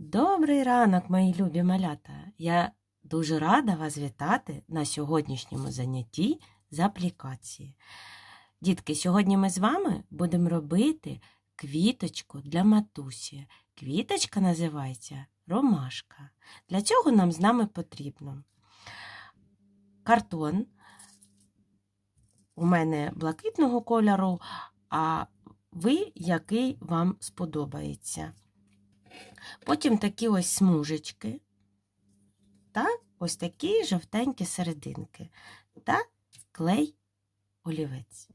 Добрий ранок, мої любі малята! Я дуже рада вас вітати на сьогоднішньому занятті з аплікації. Дітки, сьогодні ми з вами будемо робити квіточку для матусі. Квіточка називається ромашка. Для цього нам з нами потрібно картон. У мене блакитного кольору, а ви який вам сподобається. Потім такі ось смужечки та ось такі жовтенькі серединки та клей олівець.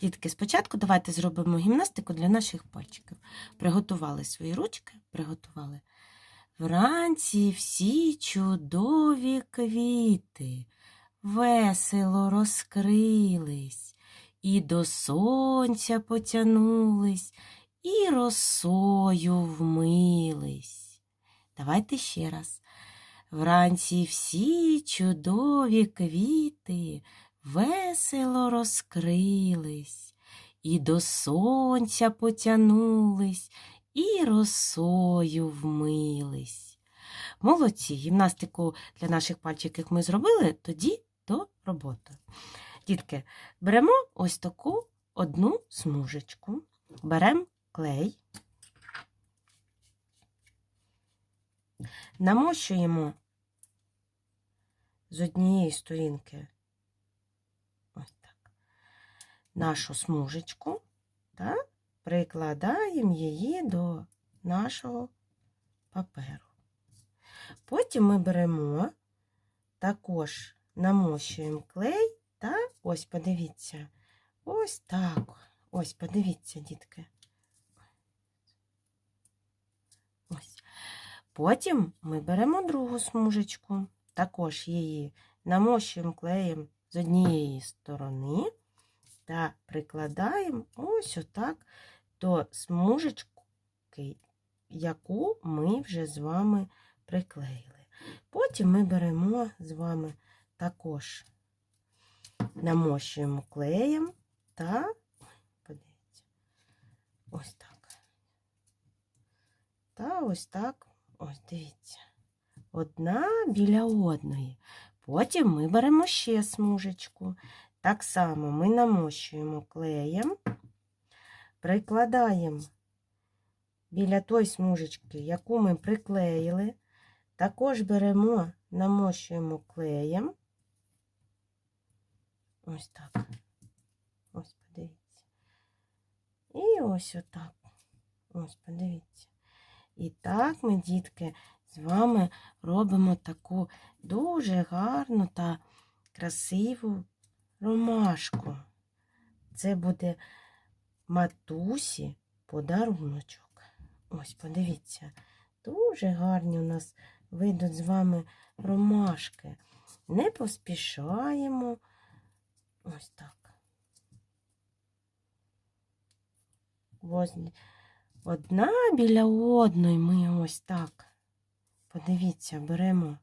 Дітки, спочатку давайте зробимо гімнастику для наших пальчиків. Приготували свої ручки, приготували. Вранці всі чудові квіти весело розкрились і до сонця потянулись і росою вмились. Давайте ще раз. Вранці всі чудові квіти весело розкрились, і до сонця потянулись, і росою вмились. Молодці, гімнастику для наших пальчиків ми зробили, тоді до роботи. Дітки, беремо ось таку одну смужечку, беремо клей, намощуємо з однієї сторінки ось так, нашу смужечку та прикладаємо її до нашого паперу. Потім ми беремо, також намощуємо клей та ось подивіться, ось так. Ось, подивіться, дітки. Ось. Потім ми беремо другу смужечку, також її намощуємо клеєм з однієї сторони та прикладаємо ось отак до смужечки, яку ми вже з вами приклеїли. Потім ми беремо з вами також намощуємо клеєм та подивіться, ось так. Та ось так, ось дивіться. Одна біля одної. Потім ми беремо ще смужечку. Так само ми намощуємо клеєм, прикладаємо біля той смужечки, яку ми приклеїли. Також беремо, намощуємо клеєм. Ось так. Ось подивіться. І ось отак. Ось подивіться. І так ми, дітки, з вами робимо таку дуже гарну та красиву ромашку. Це буде матусі подаруночок. Ось, подивіться, дуже гарні у нас вийдуть з вами ромашки. Не поспішаємо. Ось так. Возле Одна біля одної ми ось так. Подивіться, беремо.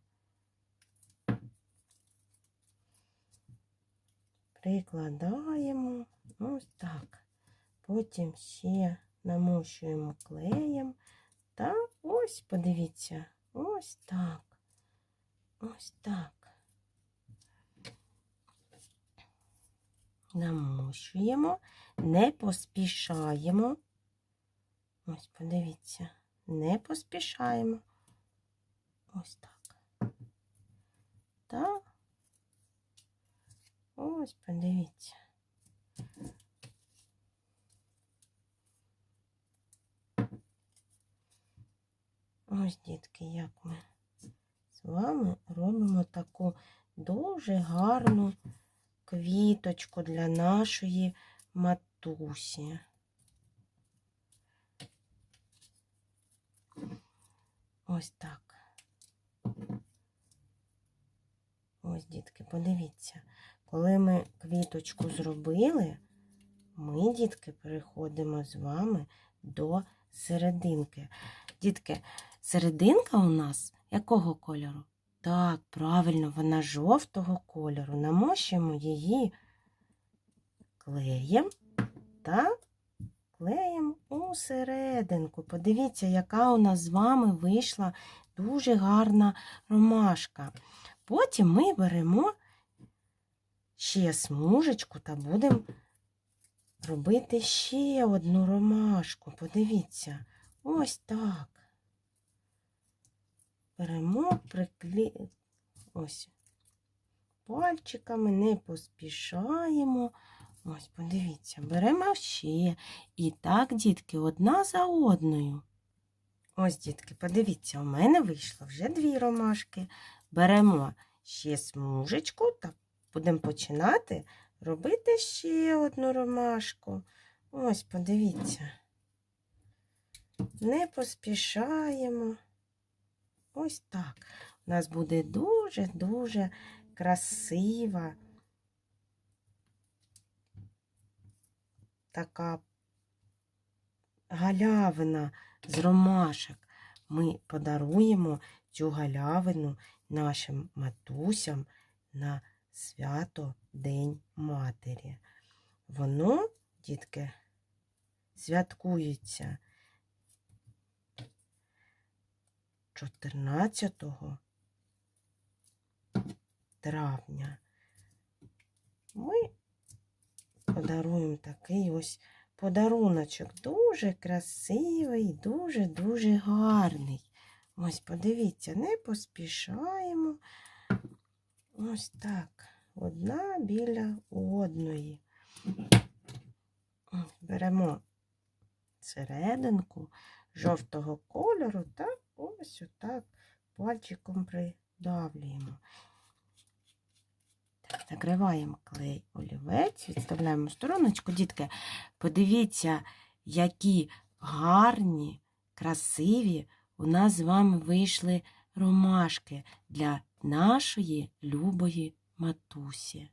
Прикладаємо ось так. Потім ще намощуємо клеєм. Та ось, подивіться, ось так. Ось так. Намощуємо, не поспішаємо. Ось, подивіться, не поспішаємо. Ось так. Та ось, подивіться. Ось, дітки, як ми з вами робимо таку дуже гарну квіточку для нашої матусі. Ось так. Ось, дітки, подивіться, коли ми квіточку зробили, ми, дітки, переходимо з вами до серединки. Дітки, серединка у нас якого кольору? Так, правильно, вона жовтого кольору. Намощуємо її клеєм та клеїмо у серединку. Подивіться, яка у нас з вами вийшла дуже гарна ромашка. Потім ми беремо ще смужечку та будемо робити ще одну ромашку. Подивіться, ось так. Беремо, приклі... ось пальчиками, не поспішаємо. Ось, подивіться, беремо ще. І так, дітки, одна за одною. Ось, дітки, подивіться, у мене вийшло вже дві ромашки. Беремо ще смужечку та будемо починати робити ще одну ромашку. Ось, подивіться. Не поспішаємо. Ось так. У нас буде дуже-дуже красива така галявина з ромашок. Ми подаруємо цю галявину нашим матусям на свято День Матері. Воно, дітки, святкується 14 травня. Ми подаруємо такий ось подаруночок. Дуже красивий, дуже-дуже гарний. Ось, подивіться, не поспішаємо. Ось так. Одна біля одної. Беремо серединку жовтого кольору та ось отак пальчиком придавлюємо. Так, накриваємо клей олівець, відставляємо стороночку. Дітки, подивіться, які гарні, красиві у нас з вами вийшли ромашки для нашої любої матусі.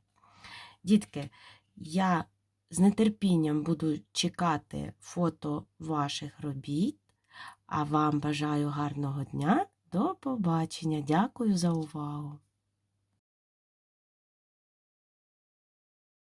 Дітки, я з нетерпінням буду чекати фото ваших робіт, а вам бажаю гарного дня. До побачення. Дякую за увагу.